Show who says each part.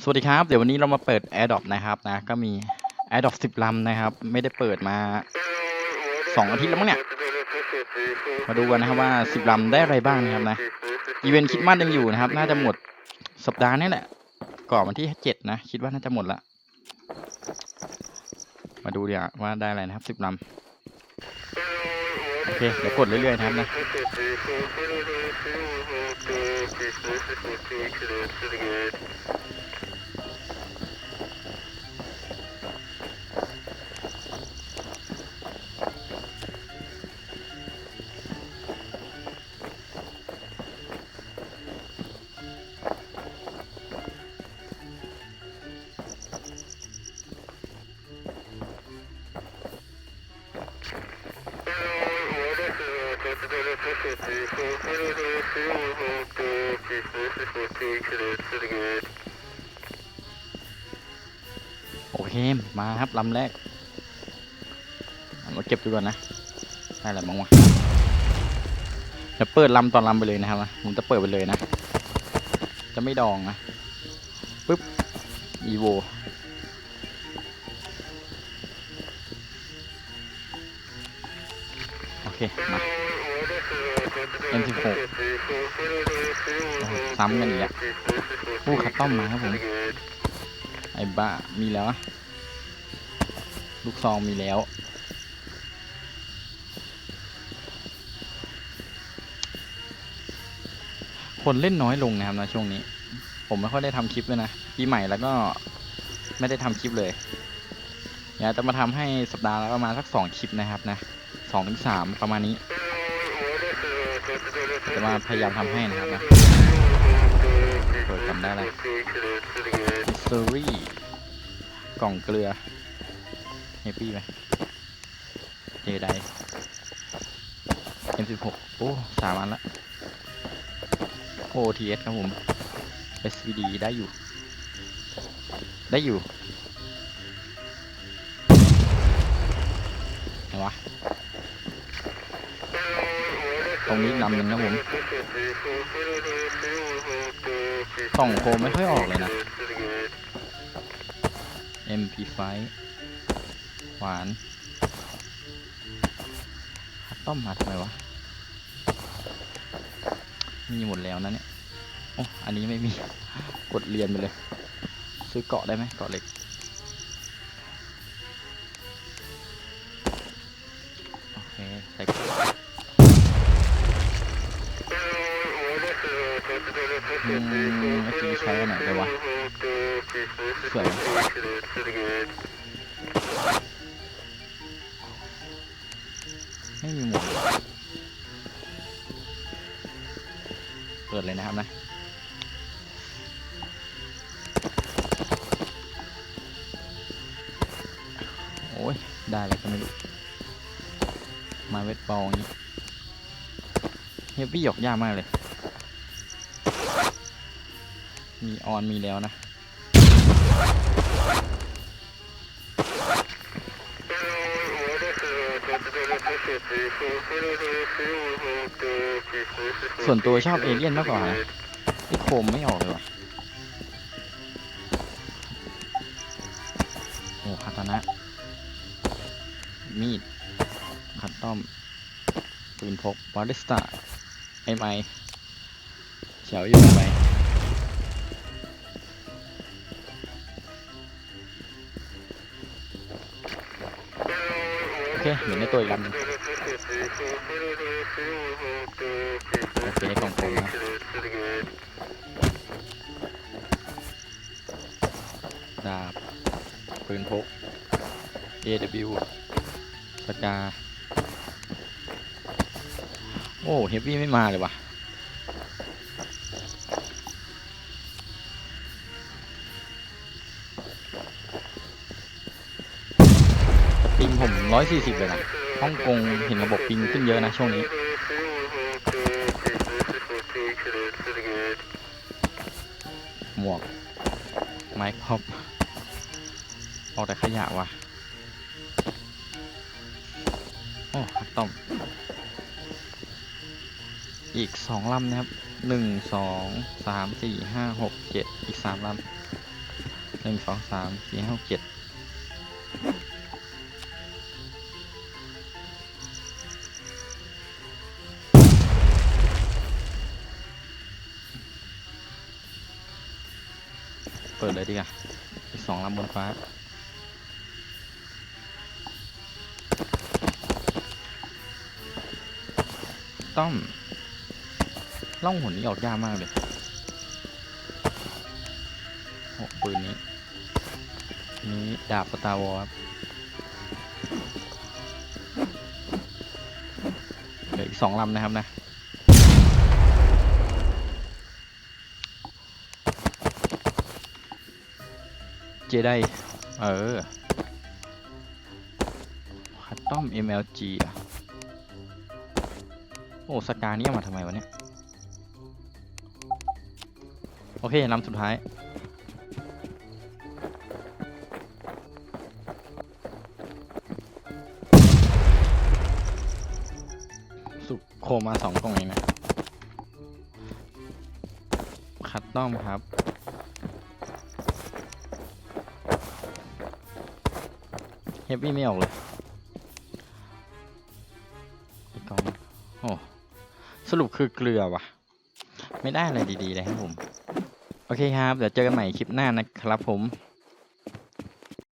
Speaker 1: สวัสดีครับ เดี๋ยววันนี้เรามาเปิด AirDrop นะครับนะ ก็มี AirDrop 10ลำนะครับ ไม่ได้เปิดมา2อาทิตย์แล้วมั้งเนี่ย มาดูกันนะครับว่า 10ลำได้อะไรบ้างนะครับนะ อีเวนต์คิดมัดยังอยู่นะครับ น่าจะหมดสัปดาห์นี้แหละ ก่อนวันที่ 7 นะ คิดว่าน่าจะหมดละ มาดูเดี๋ยวว่าได้อะไรนะครับ 10ลำโอเค เดี๋ยวกดเรื่อยๆนะครับนะ โอเค มาครับลำแรกเอามาเก็บดูก่อนนะได้อะไรบ้งวะเดี๋ยวเปิดลำตอนลำไปเลยนะครับผมจะเปิดไปเลยนะ จะไม่ดองนะปึ๊บอีโวโอเคมา M16 โอ้โหซ้ำกันอีกแล้วผู้คัดต้อมมาครับผม ไอ้บ้า มีแล้วอะลูกซองมีแล้ว คนเล่นน้อยลงนะครับนะช่วงนี้ ผมไม่ค่อยได้ทำคลิปเลยนะ ปีใหม่แล้วก็ไม่ได้ทำคลิปเลยอยากจะมาทำให้สัปดาห์ละประมาณสักสองคลิปนะครับนะสองถึงสามประมาณนี้ จะมาพยายามทำให้นะครับนะเปิดจำได้เลย s ซอรี่กล่องเกลือเฮปปี้ไหมเจได M16 โอ้สามอันละ OTS ครับผม SVD ได้อยู่ ได้อยู่ไหนวะ ตรงนี้อีกลำหนึ่งนะผมส่องโคมไม่ค่อยออกเลยนะ MP5 หวานคัดต้อมมาทำไมวะ มีหมดแล้วนะเนี่ย โอ้ อันนี้ไม่มี กดเรียนไปเลย ซื้อเกาะได้ไหมเกาะเหล็กโอเคใส่ มเมื่อกี้ใช้อันไหนไปวะสวยไม่มีหมวกเปิดเลยนะครับนะโอ้ยได้เลยก็ไม่รู้มาเวทบอลอย่างนี้เฮฟวี่หยอกยากมากเลย มีออนมีแล้วนะ ส่วนตัวชอบเอเลี่ยนมากกว่านะไอ้โคมไม่ออกเลยว่ะโอ้คาตานะ มีด คัตตอม ปืนพกบาริสตาเอ็มเฉียวอยู่ไป เคเหมือนในตัวอีกลำหนึงโอเคกล่องโฟมนะดาบปืนพก AW สกา โอ้ เฮฟวี่ไม่มาเลยว่ะ ผมร้อยสี่สิบเลยนะฮ่องกงเห็นระบบปิงขึ้นเยอะนะช่วงนี้ หมวก ไม้พอบออกแต่ขยะว่ะ โอ้คักต้อม อีกสองลำนะครับหนึ่งสองสามสี่ห้าหกเจ็ดอีกสามลำหนึ่งสองสามสี่ห้าหกเจ็ด ปิดเลยดีกว่าอีกสองลำบนฟ้า ต้อมล่องหนนี้ออกยากมากเลยโอ้ปืนนี้ นี้ดาบสตาร์วอลครับเหลืออีกสองลำนะครับนะ เจไดเออ คัตตอม MLG อะ โอ้สกานี่เอามาทำไมวะเนี่ย โอเคลำสุดท้ายสุโคมาสองกล่องเองนะ คัดต้อมครับ ฟวี่ไม่ออกเลยอีกกองหนึ่งโอ้สรุปคือเกลือว่ะ ไม่ได้อะไรดีๆเลยครับผม โอเคครับ เดี๋ยวเจอกันใหม่คลิปหน้านะครับผม